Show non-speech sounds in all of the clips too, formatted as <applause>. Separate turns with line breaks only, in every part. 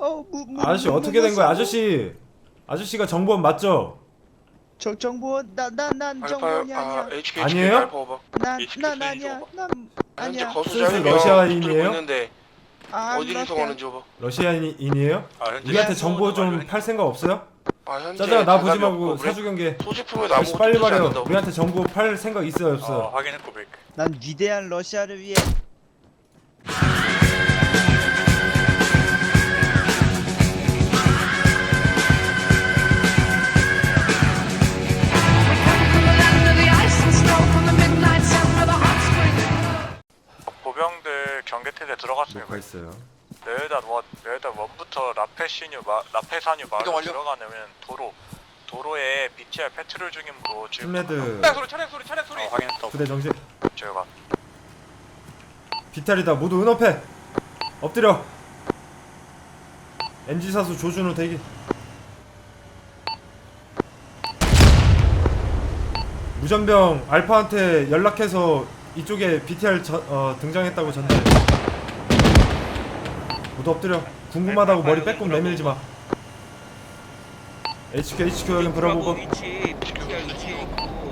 어, 무, 무,
아저씨
무,
어떻게 된 거야
무-
아저씨 아저씨가 정보원 맞죠?
저 정보원 나난난
알파
정보원이
아
아니야.
HK
아니에요?
알파 오버
난
HK
난
수준이
아니야. 난
아, 현재
아니야.
거수
슬슬
자료가
러시아인이에요?
있는데
아,
어디서 오는지 오버
러시아인이에요?
아, 현재
우리한테
야,
정보 좀 팔 생각 없어요?
아 현재
짜장아 나 보지
대답이
말고
없고 그래?
사주 경 계
소지품에도
아저씨
아무것도
빨리 말해요
않는다고
우리한테 정보 팔 생각 있어요
어,
없어요?
확인했고 브레이크.
난 위대한 러시아를 위해
있어요.
레에다 원 레에다 원부터 라페시뉴 마 라페사뉴 마을
이동 완료.
들어가려면 도로 도로에 BTR 페트롤 중이므로 지금
팀레드.
차량 소리 차량 소리 차량 소리.
어, 확인했다고
부대 정신.
제가.
비탈이다 모두 은업해. 엎드려. NG 사수 조준호 대기. 무전병 알파한테 연락해서 이쪽에 BTR 저, 어, 등장했다고 전달 모두 엎드려 궁금하다고 머리 빼꼼 내밀지 마. HQ HQ 여긴 브라보고.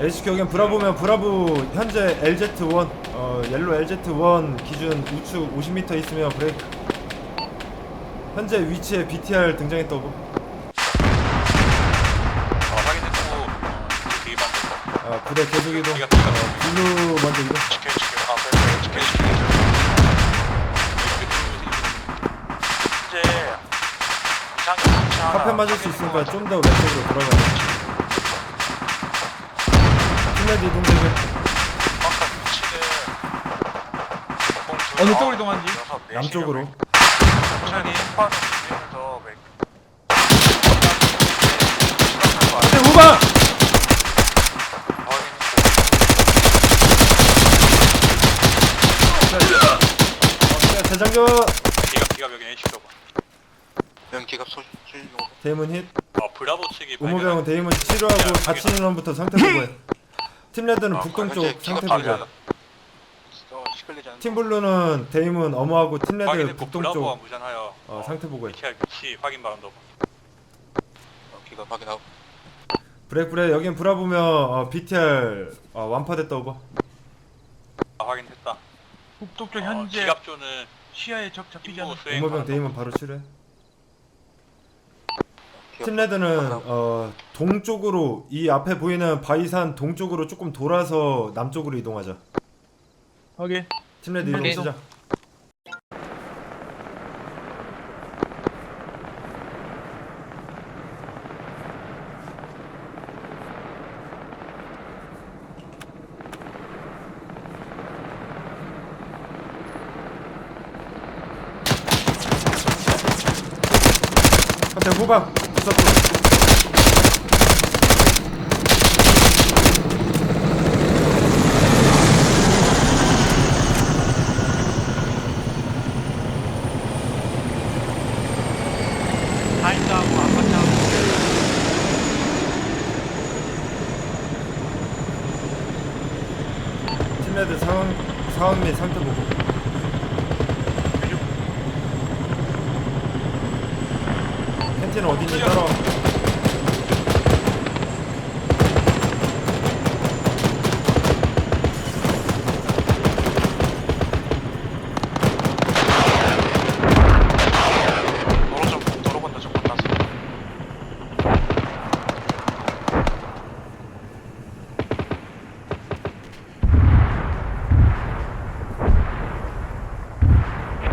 HQ 여긴 브라보면 브라보. 현재 LZ1 어 옐로 LZ1 기준 우측 50m 있으며 브레이크. 현재 위치에 BTR 등장했다고
어, 확인했고. 뒤만
아 부대 계속 이동. 어, 블루 먼저 이동.
지켜 지켜 앞에 지켜 지켜 현재 이상 이상
카페 맞을 수 있으니까 좀 더 왼쪽으로 돌아가요 팀레드 이동 대기
어느 쪽으로 이동한지?
남쪽으로
천천히 주면서
부대 후방! 자, 대장전
기갑 기갑 여기 HQ 봐.
연기갑 소 지
대문
힛어 브라보 측이
의무병은 대임은 치료하고 다친 인원부터 상태 보고해. 팀 레드는
아,
북동쪽
현재
상태 보고해.
시끌리지 않는
팀블루는 데임은 어머하고 팀 레드
확인했고 브라보와
북동 쪽
무전하여
어, 상태 보고해.
위치 확인 바란다.
어, 기갑 확인하고
브레이크브레 여긴 브라보면 어, BTR 어, 완파됐다 오버
아, 확인했다.
북동쪽
어,
현재
기갑조는
시야에 적 잡히지
의무병
바란다.
데임은 바로 치료해 팀레드는. 어, 동쪽으로 이 앞에 보이는 바이산 동쪽으로 조금 돌아서 남쪽으로 이동하자
확인
팀레드 이동
오케이.
시작 한대 후방 부서프
다인다하고 아파트하고
팀레드 상황 상황 및 상태 보고 캔티는 어디니 따라와
도로 좀 도로 건너 좀 건너서.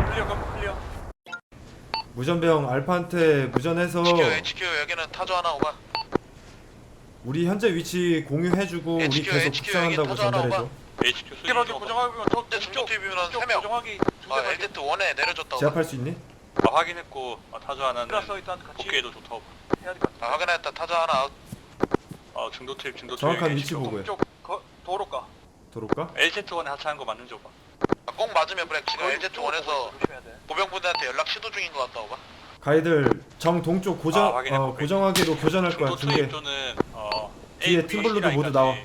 클리어 건 클리어.
무전병 알파한테 무전해서
HQ HQ 여기는 타조 하나 오가
우리 현재 위치 공유해주고 우리
HQ,
계속
HQ
북상한다고
여기 터져
전달해줘
HQ.
이렇게 고정하고 저
근데 중도 TV는 3명
고정하기
아 LZ 1에 내려줬다고
제압할 수 있니?
아, 확인했고 아, 타조 하나는
그래서 일단 같이
복귀해도 좋다고.
해야 될 것 같아
아 확인했다 타조 하나 아웃
아 중도 트립 중도 트립.
정확한
HQ.
위치 보고해
쪽 거, 도로가
도로가?
LZ1에 하차한 거 맞는지 오봐.
아, 꼭 맞으면 브렉 지금 LZ 1에서
조심해야 돼.
보병분들한테 연락 시도 중인 것 같다 오가
가이들 정 동쪽 고정
아,
어, 고정하기로 교전할 거야
트립조는 어
뒤에
A, B,
팀블루도 모두 나와.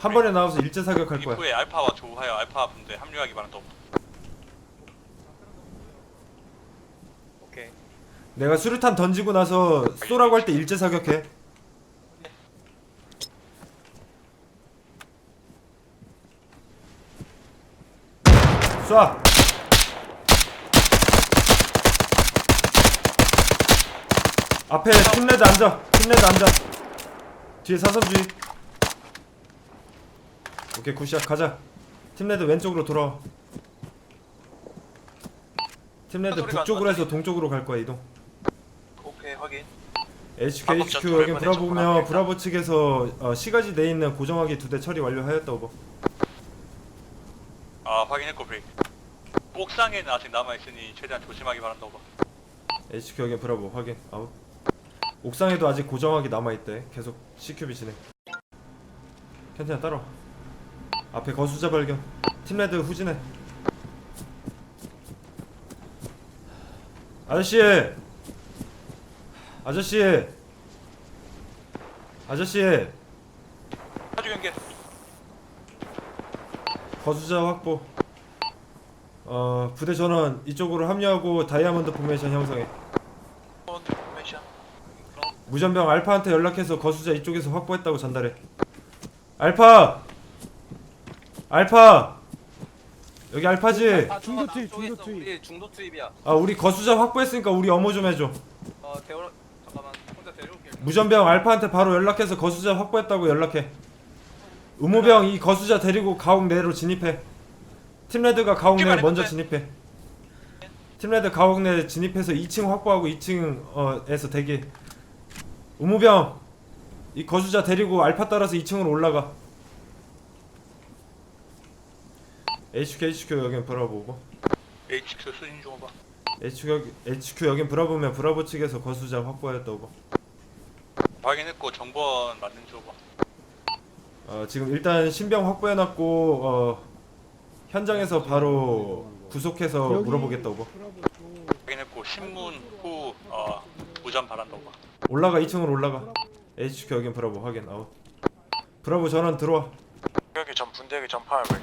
한 번에 나와서 일제 사격할 거야.
입구에 알파와 조우하여 알파 분대 합류하기 바란다.
오케이.
내가 수류탄 던지고 나서 쏘라고 할 때 일제 사격해. 쏴. 앞에 팀레드 앉아. 팀레드 앉아. 뒤에 사선주의. 오케이 굿샷 가자. 팀레드 왼쪽으로 돌아와. 팀레드 북쪽으로 해서 동쪽으로 갈 거야 이동.
오케이 확인
HQ
방금
HQ 여기. 브라보며 브라보 측에서 어, 시가지 내 있는 고정하기 두 대 처리 완료하였다 오버.
아 확인했고 브레이크 옥상에는 아직 남아있으니 최대한 조심하기 바란다 오버
HQ 여기 브라보 확인 아웃. 옥상에도 아직 고정하기 남아 있대. 계속 CQB 진행. 켄티나 따라와. 앞에 거수자 발견. 팀레드 후진해. 아저씨. 아저씨. 아저씨.
사주 경계
거수자 확보. 어 부대 전원 이쪽으로 합류하고 다이아몬드 포메이션 형성해. 무전병 알파한테 연락해서 거수자 이쪽에서 확보했다고 전달해. 알파. 알파. 여기 알파지.
중도 투입 중도 투입 우리 중도 투입이야
아 우리 거수자 확보했으니까 우리 업무 좀 해줘.
어 데려 잠깐만 혼자 데려올게
무전병 알파한테 바로 연락해서 거수자 확보했다고 연락해. 의무병 이 거수자 데리고 가옥 내로 진입해. 팀레드가 가옥 내 먼저 진입해. 팀레드 가옥 내 진입해서 2층 확보하고 2층에서 대기. 의무병 이 거수자 데리고 알파 따라서 2층으로 올라가. HQ HQ 여긴 브라보 오버.
HQ 수신 중 오버
HQ 여기 HQ 여긴 브라보면 브라보 측에서 거수자 확보하였다 오버.
확인했고 정보원 맞는 중 오버
어, 지금 일단 신병 확보해놨고 어, 현장에서 바로 구속해서 물어보겠다 오버
확인했고 신문 후 어, 무전 바란다 오버
올라가 2층으로 올라가. HQ 여긴 브라보 확인 아웃. 브라보 전원 들어와.
여기 전 분대기 왜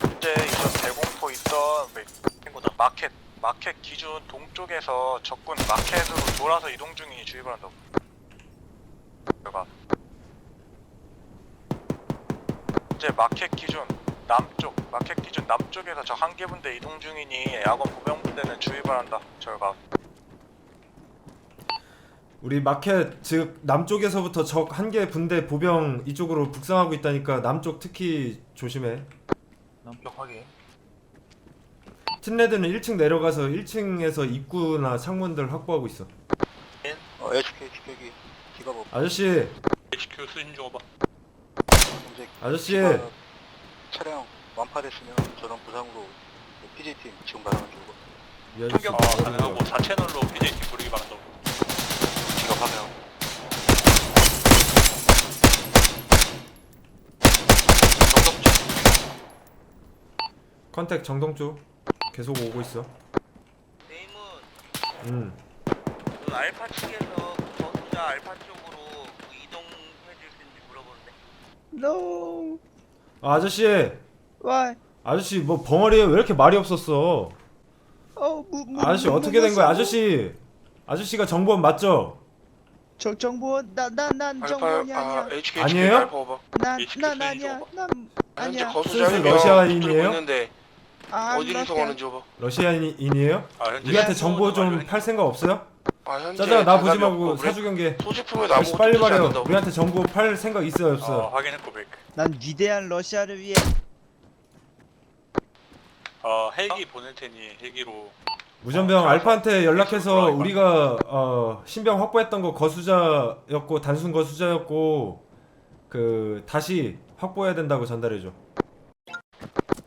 현재 이전 대공포 있던 왜 친구다 마켓 마켓 기준 동쪽에서 적군 마켓으로 돌아서 이동 중이니 주의 바란다 여가 현재 마켓 기준 남쪽 마켓 기준 남쪽에서 저한개 부대 이동 중이니 야건 보병 부대는 주의 바란다 저가
우리 마켓 즉 남쪽에서부터 적 한 개 분대 보병 이쪽으로 북상하고 있다니까 남쪽 특히 조심해.
남쪽 확인.
팀레드는 1층 내려가서 1층에서 입구나 창문들 확보하고 있어.
어, HK 여기 기가법
아저씨!
HQ 수신 중
현재
아저씨!
기가 차량 완파됐으면 저런 부상으로 PJ팀 지금 바라는
중이 아저씨
어, 가능하고 4채널로 PJT 부르기 바란다 기가 파네요.
컨택 정동쪽 계속 오고 있어.
네임은
음.
그 알파 측에서 거주자 알파 쪽으로 그 이동해 줄수 있는지 물어보는데.
No.
아, 아저씨
Why?
아저씨 뭐 벙어리에 왜 이렇게 말이 없었어
어, 무, 무,
아저씨
무-
어떻게 된 거야 아저씨 아저씨가 정보원 맞죠?
저 정보원 나난난 정보원이 아니야.
HK
아니에요?
알파 오버.
난
HQ
난
수행
아니야. 좀난
현재
아니야.
거수자
슬슬
일명
러시아인이에요?
있는데
아,
어디로 이동하는지 오버.
러시아인이에요?
아, 현재
우리한테 정보 좀 팔 생각 없어요?
아 현재
짜자 나 보지 말고 사주 경계
소지품에도
아저씨 빨리 말해요. 우리한테 정보 팔 생각 있어요
어,
없어요?
확인했고 브레이크
난 위대한 러시아를 위해
어 헬기 보낼 테니 헬기로
무전병 알파한테 연락해서 우리가 어, 신병 확보했던 거 거수자였고 단순 거수자였고 그 다시 확보해야 된다고 전달해줘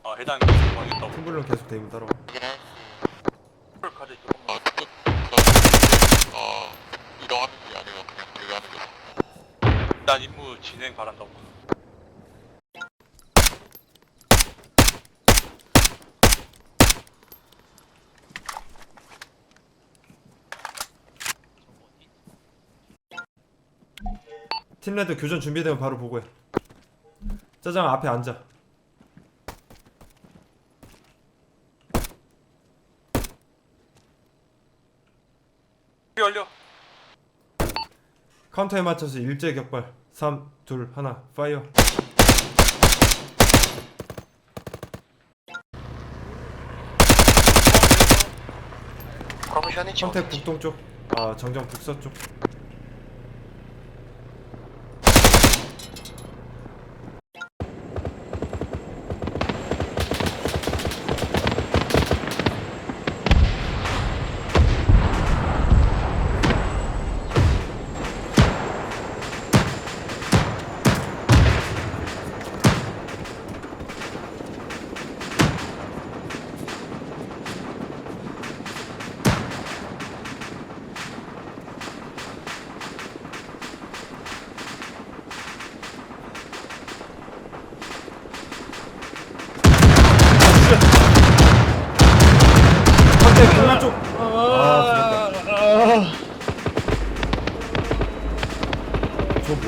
어, 해당 정보하겠다고
팀블룸 계속 대문 따라와
카드 조금만
어 이동하는지 아니면 그냥 대기하는 게
일단 임무 진행 바란다고.
팀레드 교전 준비되면 바로 보고해. 짜장 앞에 앉아.
완료.
카운터에 맞춰서 일제 격발. 3 2 1 파이어.
커미션이
컨택 북동쪽. 아 정정 북서쪽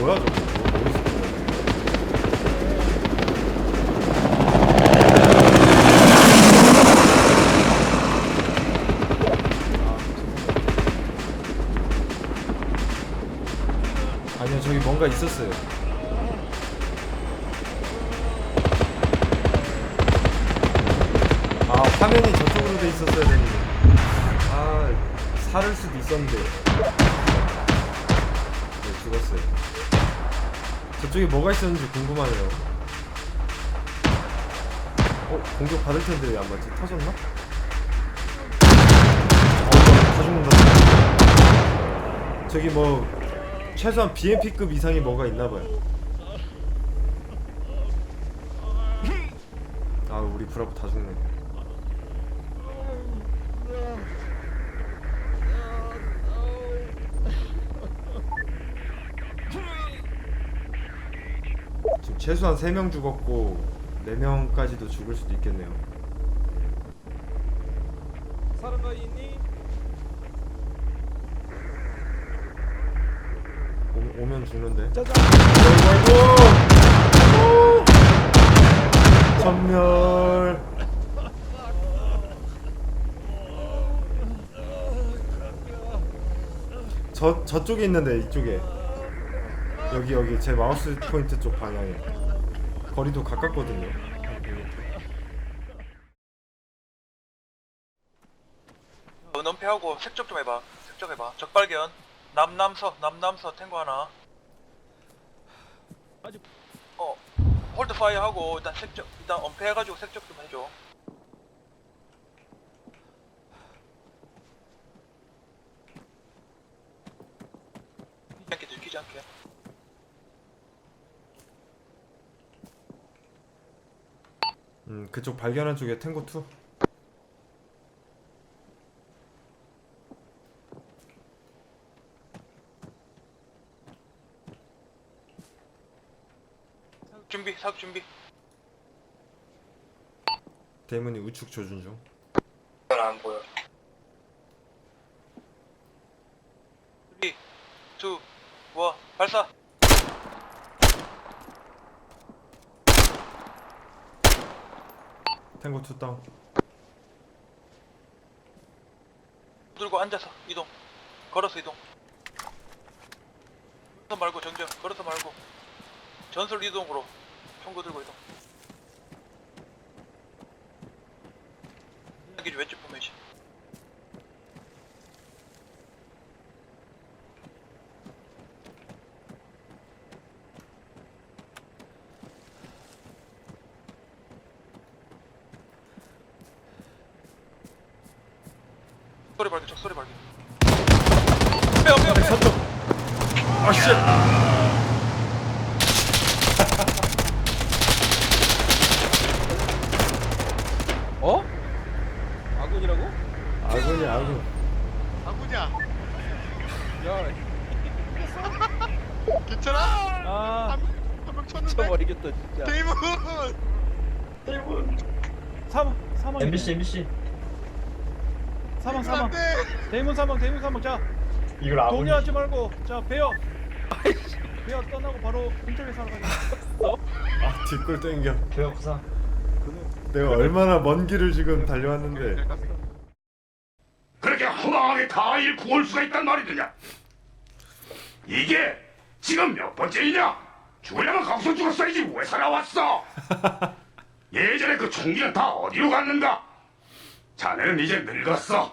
뭐야 저거? 아니요 저기 뭔가 있었어요. 아 화면이 저쪽으로 돼 있었어야 되는데. 아 살을 수도 있었는데. 네 죽었어요 저쪽에 뭐가 있었는지 궁금하네요 어? 공격 받을 텐데 왜안 받지? 터졌나? 어, 다 죽는다 저기 뭐 최소한 BMP급 이상이 뭐가 있나봐요 아 우리 브라보 다 죽네 최소한 3명 죽었고 4명까지도 죽을 수도 있겠네요.
사람가 있니?
오, 오면 죽는데?
짜잔.
아이고 전멸! 저 저쪽에 있는데 이쪽에 여기 여기 제 마우스 포인트 쪽 방향에 거리도 가깝거든요
어, 넘패하고 색적 좀 해봐. 색적 해봐. 적발견. 남남서 남남서 탱고 하나. 어 홀드 파이어 하고 일단 색적 일단 엄폐해가지고 색적 좀 해줘. 않게 들키지 않게.
음 그쪽 발견한 쪽에 탱고 2
준비 사격 준비.
대문이 우측 조준 중
안 보여
3, 2, 1 발사.
탱고 2 다운
들고 앉아서 이동. 걸어서 이동. 걸어서 말고 정전. 걸어서 말고. 전술 이동으로 총구 들고 이동. 여기 왼쪽 포메이션. 소리 발견, 적 소리 발견. 빼요, 빼요, 빼요.
서쪽 <laughs>
어? 아군이라고?
아군이 아군
야, <laughs>
괜찮아?
아,
한명 쳤는데.
쳐버리겠다 진짜.
데이문.
사망 사망
MBC MBC
사망 사망
안돼.
대문 사망 대문 사망 자
이걸 아군
동요하지 말고 자 배어 배어 떠나고 바로 근처에 살아가자
아 뒷골 땡겨
교역 부상
내가 얼마나 먼 길을 지금 달려왔는데
그렇게 허망하게 다 잃고 올 수가 있단 말이더냐? 이게 지금 몇 번째이냐? 죽으려면 거기서 죽었어야지 왜 살아왔어? <laughs> 예전에 그 총기는 다 어디로 갔는가? 자네는 이제 늙었어.